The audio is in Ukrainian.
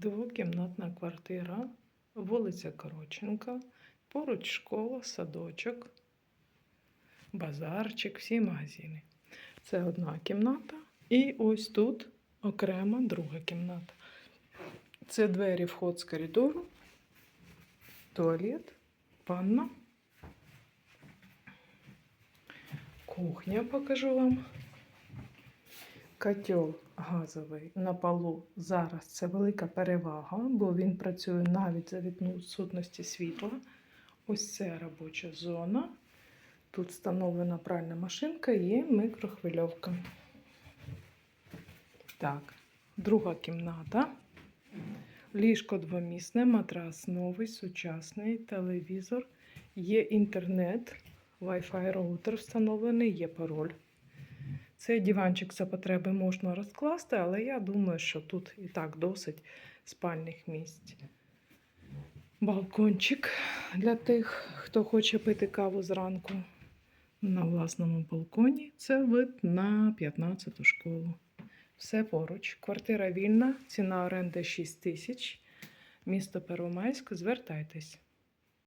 Двокімнатна квартира, вулиця Короченка, поруч школа, садочок, базарчик, всі магазини. Це одна кімната. І ось тут окрема друга кімната. Це двері вход з коридору, туалет, ванна. Кухня покажу вам. Котел газовий на полу зараз це велика перевага, бо він працює навіть за відсутності світла. Ось це робоча зона. Тут встановлена пральна машинка і микрохвильовка. Так, друга кімната. Ліжко двомісне, матрас новий, сучасний, телевізор, є інтернет, Wi-Fi роутер встановлений, є пароль. Цей диванчик за потреби можна розкласти, але я думаю, що тут і так досить спальних місць. Балкончик для тих, хто хоче пити каву зранку на власному балконі. Це вид на 15-ту школу. Все поруч. Квартира вільна, ціна оренди 6 тисяч. Місто Первомайськ. Звертайтесь.